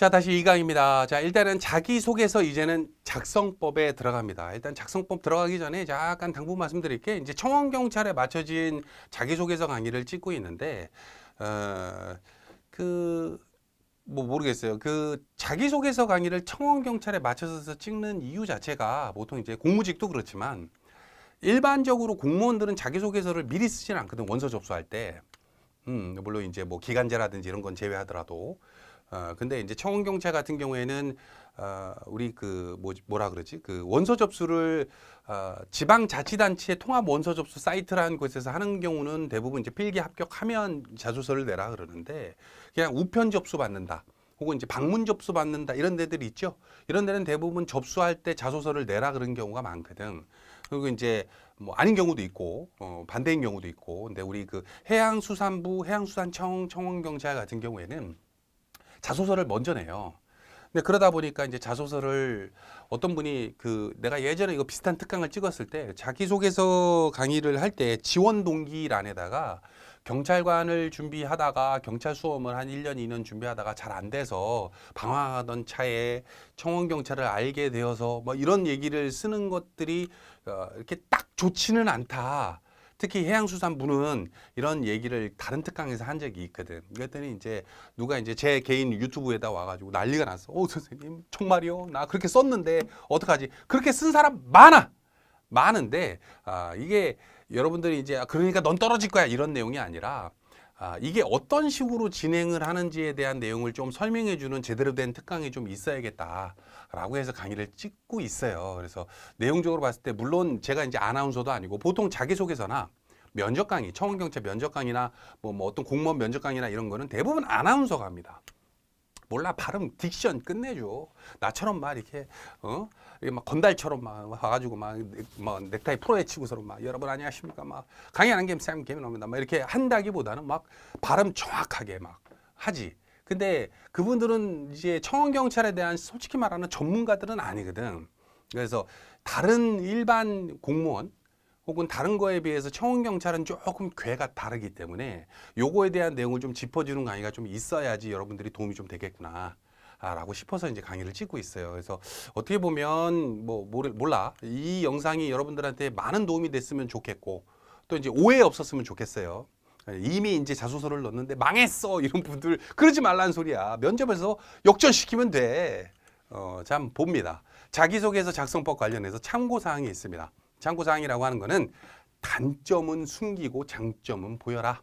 자, 다시 이강입니다. 자, 일단은 자기소개서 이제는 작성법에 들어갑니다. 일단 작성법 들어가기 전에 잠깐 당부 말씀드릴게. 이제 청원경찰에 맞춰진 자기소개서 강의를 찍고 있는데, 어, 그, 뭐 모르겠어요. 그 자기소개서 강의를 청원경찰에 맞춰서 찍는 이유 자체가 보통 이제 공무직도 그렇지만, 일반적으로 공무원들은 자기소개서를 미리 쓰진 않거든, 원서 접수할 때. 음, 물론 이제 뭐 기간제라든지 이런 건 제외하더라도. 어, 근데 이제 청원 경찰 같은 경우에는 어, 우리 그 뭐, 뭐라 그러지? 그 원서 접수를 어, 지방 자치단체의 통합 원서 접수 사이트라는 곳에서 하는 경우는 대부분 이제 필기 합격하면 자소서를 내라 그러는데 그냥 우편 접수 받는다. 혹은 이제 방문 접수 받는다 이런 데들이 있죠. 이런 데는 대부분 접수할 때 자소서를 내라 그런 경우가 많거든. 그리고 이제 뭐 아닌 경우도 있고 어, 반대인 경우도 있고. 근데 우리 그 해양수산부 해양수산청 청원경찰 같은 경우에는 자소서를 먼저 내요. 근데 그러다 보니까 이제 자소서를 어떤 분이 그 내가 예전에 이거 비슷한 특강을 찍었을 때 자기소개서 강의를 할 때 지원 동기란에다가 경찰관을 준비하다가 경찰 수험을 한 1년, 2년 준비하다가 잘 안 돼서 방황하던 차에 청원 경찰을 알게 되어서 뭐 이런 얘기를 쓰는 것들이 어, 이렇게 딱 좋지는 않다. 특히 해양수산부는 이런 얘기를 다른 특강에서 한 적이 있거든. 그랬더니 이제 누가 이제 제 개인 유튜브에다 와가지고 난리가 났어. 오 선생님 정말요? 나 그렇게 썼는데 어떡하지? 그렇게 쓴 사람 많아. 많은데 아, 이게 여러분들이 이제 아, 그러니까 넌 떨어질 거야 이런 내용이 아니라 아, 이게 어떤 식으로 진행을 하는지에 대한 내용을 좀 설명해 주는 제대로 된 특강이 좀 있어야겠다라고 해서 강의를 찍고 있어요. 그래서 내용적으로 봤을 때 물론 제가 이제 아나운서도 아니고 보통 자기소개서나 면접 강의, 청원경찰 면접 강의나 뭐, 뭐 어떤 공무원 면접 강의나 이런 거는 대부분 아나운서가 합니다. 몰라. 발음 딕션 끝내줘. 나처럼 막 이렇게 어? 이게 막 건달처럼 막 와가지고 막, 막 넥타이 풀어헤 치고서는 막 여러분 안녕하십니까? 막 강의하는 게쌤 개미입니다. 막 이렇게 한다기보다는 막 발음 정확하게 막 하지. 근데 그분들은 이제 청원 경찰에 대한 솔직히 말하는 전문가들은 아니거든. 그래서 다른 일반 공무원 혹은 다른 거에 비해서 청원 경찰은 조금 궤가 다르기 때문에 요거에 대한 내용을 좀 짚어주는 강의가 좀 있어야지 여러분들이 도움이 좀 되겠구나. 아, 라고 싶어서 이제 강의를 찍고 있어요. 그래서 어떻게 보면 뭐 몰라. 이 영상이 여러분들한테 많은 도움이 됐으면 좋겠고 또 이제 오해 없었으면 좋겠어요. 이미 이제 자소서를 넣었는데 망했어 이런 분들 그러지 말라는 소리야. 면접에서 역전시키면 돼. 어, 참 봅니다. 자기소개서 작성법 관련해서 참고 사항이 있습니다. 사항이라고 하는 거는 단점은 숨기고 장점은 보여라.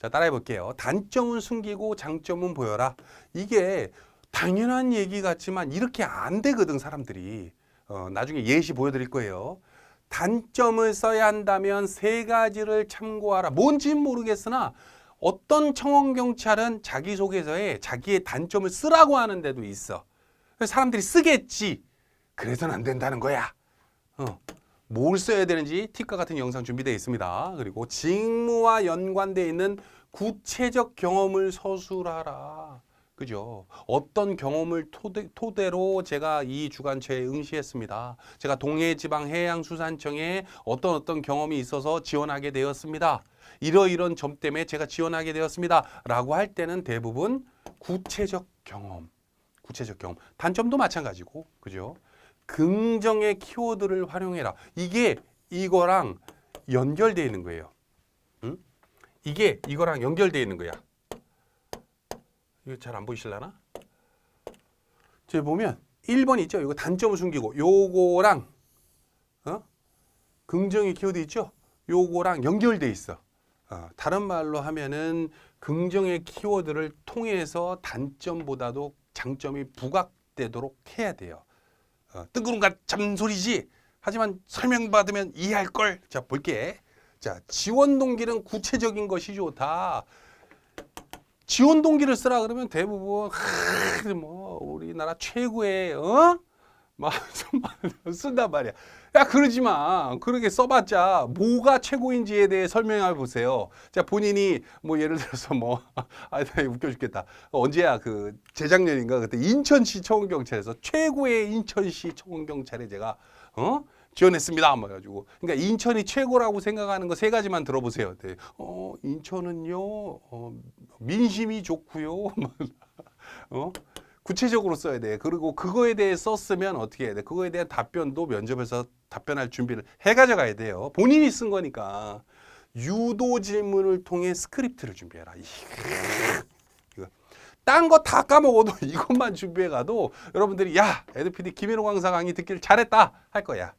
자, 따라해 볼게요. 단점은 숨기고 장점은 보여라. 이게 당연한 얘기 같지만 이렇게 안 되거든, 사람들이. 어, 나중에 예시 보여드릴 거예요. 단점을 써야 한다면 세 가지를 참고하라. 뭔지는 모르겠으나 어떤 청원경찰은 자기소개서에 자기의 단점을 쓰라고 하는 데도 있어. 사람들이 쓰겠지. 그래서는 안 된다는 거야. 어. 뭘 써야 되는지 팁과 같은 영상 준비되어 있습니다. 그리고 직무와 연관되어 있는 구체적 경험을 서술하라. 그죠? 어떤 경험을 토대, 토대 로 제가 이 주간체에 응시했습니다. 제가 동해지방해양수산청에 어떤 어떤 경험이 있어서 지원하게 되었습니다. 이러이런 점 때문에 제가 지원하게 되었습니다. 라고 할 때는 대부분 구체적 경험, 구체적 경험. 단점도 마찬가지고, 그죠? 긍정의 키워드를 활용해라. 이게 이거랑 연결되어 있는 거예요. 응? 이게 이거랑 연결되어 있는 거야. 이거 잘 안 보이실라나? 저기 보면 1번 있죠? 이거 단점을 숨기고 요거랑 어? 긍정의 키워드 있죠? 요거랑 연결돼 있어. 어, 다른 말로 하면은 긍정의 키워드를 통해서 단점보다도 장점이 부각되도록 해야 돼요. 어, 뜬구름과 잠소리지. 하지만 설명받으면 이해할 걸. 자, 볼게. 자, 지원 동기는 구체적인 것이 좋다. 지원 동기를 쓰라 그러면 대부분 하, 뭐 우리나라 최고의 어? 막 쓴단 말이야. 야 그러지 마. 그렇게 써봤자 뭐가 최고인지에 대해 설명해 보세요. 자 본인이 뭐 예를 들어서 뭐 아, 나 웃겨 죽겠다. 언제야 그 재작년인가 그때 인천시 청원경찰에서 최고의 인천시 청원경찰에 제가 어 지원했습니다. 뭐 가지고 그러니까 인천이 최고라고 생각하는 거 세 가지만 들어보세요. 네. 어 인천은요 어, 민심이 좋고요. 어 구체적으로 써야 돼. 그리고 그거에 대해 썼으면 어떻게 해야 돼? 그거에 대한 답변도 면접에서 답변할 준비를 해 가져가야 돼요. 본인이 쓴 거니까. 유도 질문을 통해 스크립트를 준비해라. 이거. 딴 거 다 까먹어도 이것만 준비해 가도 여러분들이 야, 에드피디 김현호 강사 강의 듣기를 잘했다 할 거야.